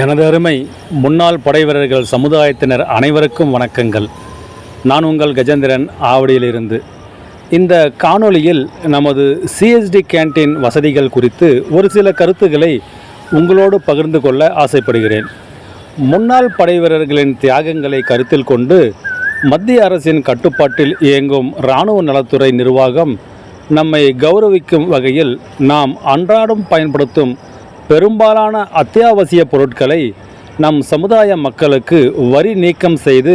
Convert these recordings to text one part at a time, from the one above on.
எனது அருமை முன்னாள் படைவீரர்கள் சமுதாயத்தினர் அனைவருக்கும் வணக்கங்கள். நான் உங்கள் கஜேந்திரன் ஆவடியிலிருந்து. இந்த காணொளியில் நமது சிஎஸ்டி கேண்டீன் வசதிகள் குறித்து ஒரு சில கருத்துக்களை உங்களோடு பகிர்ந்து கொள்ள ஆசைப்படுகிறேன். முன்னாள் படைவீரர்களின் தியாகங்களை கருத்தில் கொண்டு மத்திய அரசின் கட்டுப்பாட்டில் இயங்கும் இராணுவ நலத்துறை நிர்வாகம் நம்மை கௌரவிக்கும் வகையில் நாம் அன்றாடம் பயன்படுத்தும் பெரும்பாலான அத்தியாவசிய பொருட்களை நம் சமுதாய மக்களுக்கு வரி நீக்கம் செய்து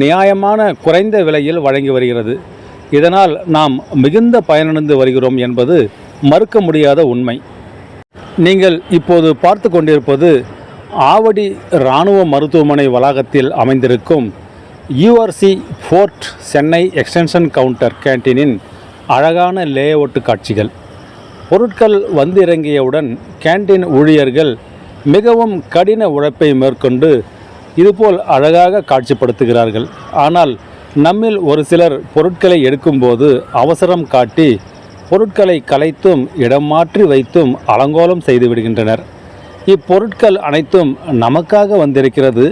நியாயமான குறைந்த விலையில் வழங்கி வருகிறது. இதனால் நாம் மிகுந்த பயனடைந்து வருகிறோம் என்பது மறுக்க முடியாத உண்மை. நீங்கள் இப்போது பார்த்து கொண்டிருப்பது ஆவடி இராணுவ மருத்துவமனை வளாகத்தில் அமைந்திருக்கும் URC fort Chennai extension counter கேண்டீனின் அழகான லேஅவுட் காட்சிகள். பொருட்கள் வந்திறங்கியவுடன் கேண்டீன் ஊழியர்கள் மிகவும் கடின உழைப்பை மேற்கொண்டு இதுபோல் அழகாக காட்சிப்படுத்துகிறார்கள். ஆனால் நம்மில் ஒரு சிலர் பொருட்களை எடுக்கும்போது அவசரம் காட்டி பொருட்களை கலைத்தும் இடம் மாற்றி வைத்தும் அலங்கோலம் செய்து விடுகின்றனர். இப்பொருட்கள் அனைத்தும் நமக்காக வந்திருக்கிறது.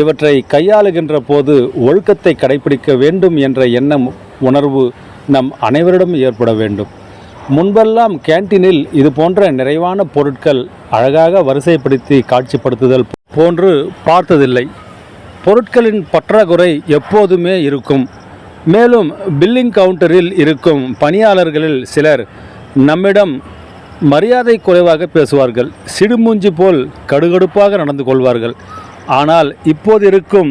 இவற்றை கையாளுகின்ற போது ஒழுக்கத்தை கடைபிடிக்க வேண்டும் என்ற எண்ணம் உணர்வு நம் அனைவரிடம் ஏற்பட வேண்டும். முன்பெல்லாம் கேண்டீனில் இது போன்ற நிறைவான பொருட்கள் அழகாக வரிசைப்படுத்தி காட்சிப்படுத்துதல் போன்று பார்த்ததில்லை. பொருட்களின் பற்றாக்குறை எப்போதுமே இருக்கும். மேலும் பில்லிங் கவுண்டரில் இருக்கும் பணியாளர்களில் சிலர் நம்மிடம் மரியாதை குறைவாக பேசுவார்கள். சிடுமூஞ்சி போல் கடுகடுப்பாக நடந்து கொள்வார்கள். ஆனால் இப்போது இருக்கும்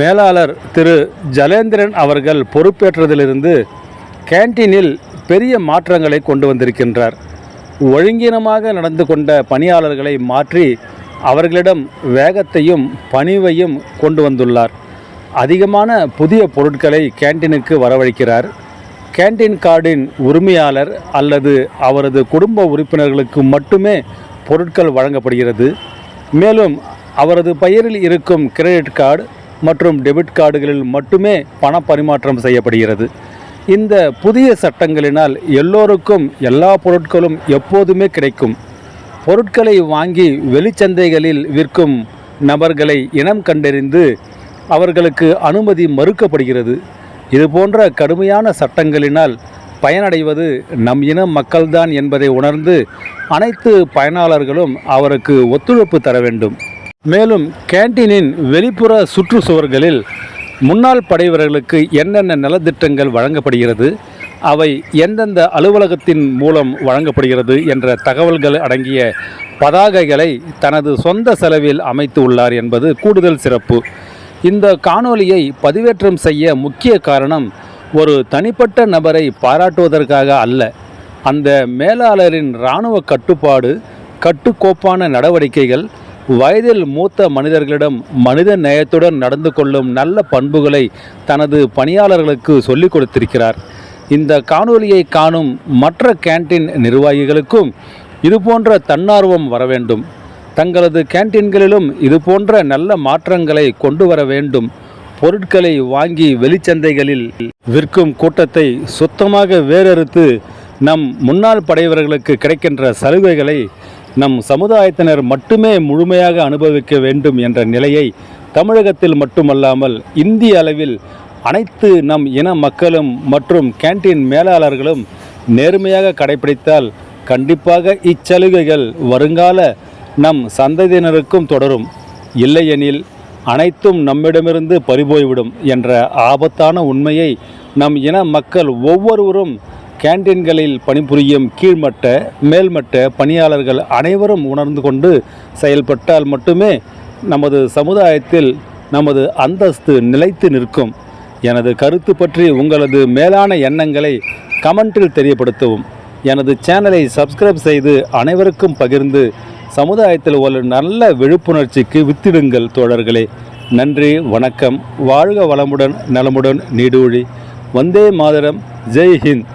மேலாளர் திரு ஜலேந்திரன் அவர்கள் பொறுப்பேற்றதிலிருந்து கேண்டீனில் பெரிய மாற்றங்களை கொண்டு வந்திருக்கின்றார். ஒழுங்கீனமாக நடந்து கொண்ட பணியாளர்களை மாற்றி அவர்களிடம் வேகத்தையும் பணிவையும் கொண்டு வந்துள்ளார். அதிகமான புதிய பொருட்களை கேண்டீனுக்கு வரவழைக்கிறார். கேண்டீன் கார்டின் உரிமையாளர் அல்லது அவரது குடும்ப உறுப்பினர்களுக்கு மட்டுமே பொருட்கள் வழங்கப்படுகிறது. மேலும் அவரது பெயரில் இருக்கும் கிரெடிட் கார்டு மற்றும் டெபிட் கார்டுகளில் மட்டுமே பண பரிமாற்றம் செய்யப்படுகிறது. இந்த புதிய சட்டங்களினால் எல்லோருக்கும் எல்லா பொருட்களும் எப்போதுமே கிடைக்கும். பொருட்களை வாங்கி வெளிச்சந்தைகளில் விற்கும் நபர்களை இனம் கண்டறிந்து அவர்களுக்கு அனுமதி மறுக்கப்படுகிறது. இது போன்ற கடுமையான சட்டங்களினால் பயனடைவது நம் இன மக்கள்தான் என்பதை உணர்ந்து அனைத்து பயனாளர்களும் அவருக்கு ஒத்துழைப்பு தர வேண்டும். மேலும் கேண்டீனின் வெளிப்புற சுற்றுச்சுவர்களில் முன்னாள் படைவீரர்களுக்கு என்னென்ன நலத்திட்டங்கள் வழங்கப்படுகிறது அவை எந்தெந்த அலுவலகத்தின் மூலம் வழங்கப்படுகிறது என்ற தகவல்கள் அடங்கிய பதாகைகளை தனது சொந்த செலவில் அமைத்து உள்ளார் என்பது கூடுதல் சிறப்பு. இந்த காணொளியை பதிவேற்றம் செய்ய முக்கிய காரணம் ஒரு தனிப்பட்ட நபரை பாராட்டுவதற்காக அல்ல அந்த மேலாளரின் இராணுவ கட்டுப்பாடு கட்டுக்கோப்பான நடவடிக்கைகள் வயதில் மூத்த மனிதர்களிடம் மனித நேயத்துடன் நடந்து கொள்ளும் நல்ல பண்புகளை தனது பணியாளர்களுக்கு சொல்லிக் கொடுத்திருக்கிறார். இந்த காணொலியை காணும் மற்ற கேண்டீன் நிர்வாகிகளுக்கும் இதுபோன்ற தன்னார்வம் வர வேண்டும். தங்களது கேண்டீன்களிலும் இதுபோன்ற நல்ல மாற்றங்களை கொண்டு வர வேண்டும். பொருட்களை வாங்கி வெளிச்சந்தைகளில் விற்கும் கூட்டத்தை சுத்தமாக வேறறுத்து நம் முன்னாள் படையவர்களுக்கு கிடைக்கின்ற சலுகைகளை நம் சமுதாயத்தினர் மட்டுமே முழுமையாக அனுபவிக்க வேண்டும் என்ற நிலையை தமிழகத்தில் மட்டுமல்லாமல் இந்திய அளவில் அனைத்து நம் இன மக்களும் மற்றும் கேண்டீன் மேலாளர்களும் நேர்மையாக கடைபிடித்தால் கண்டிப்பாக இச்சலுகைகள் வருங்கால நம் சந்ததியினருக்கும் தொடரும். இல்லையெனில் அனைத்தும் நம்மிடமிருந்து பறிபோய்விடும் என்ற ஆபத்தான உண்மையை நம் இன மக்கள் ஒவ்வொருவரும் கேண்டீன்களில் பணிபுரியும் கீழ்மட்ட மேல்மட்ட பணியாளர்கள் அனைவரும் உணர்ந்து கொண்டு செயல்பட்டால் மட்டுமே நமது சமுதாயத்தில் நமது அந்தஸ்து நிலைத்து நிற்கும். எனது கருத்து பற்றி உங்களது மேலான எண்ணங்களை கமெண்டில் தெரியப்படுத்தவும். எனது சேனலை சப்ஸ்கிரைப் செய்து அனைவருக்கும் பகிர்ந்து சமுதாயத்தில் ஒரு நல்ல விழிப்புணர்ச்சிக்கு வித்திடுங்கள் தோழர்களே. நன்றி வணக்கம். வாழ்க வளமுடன் நலமுடன் நீடூழி. வந்தே மாதரம். ஜெய் ஹிந்த்.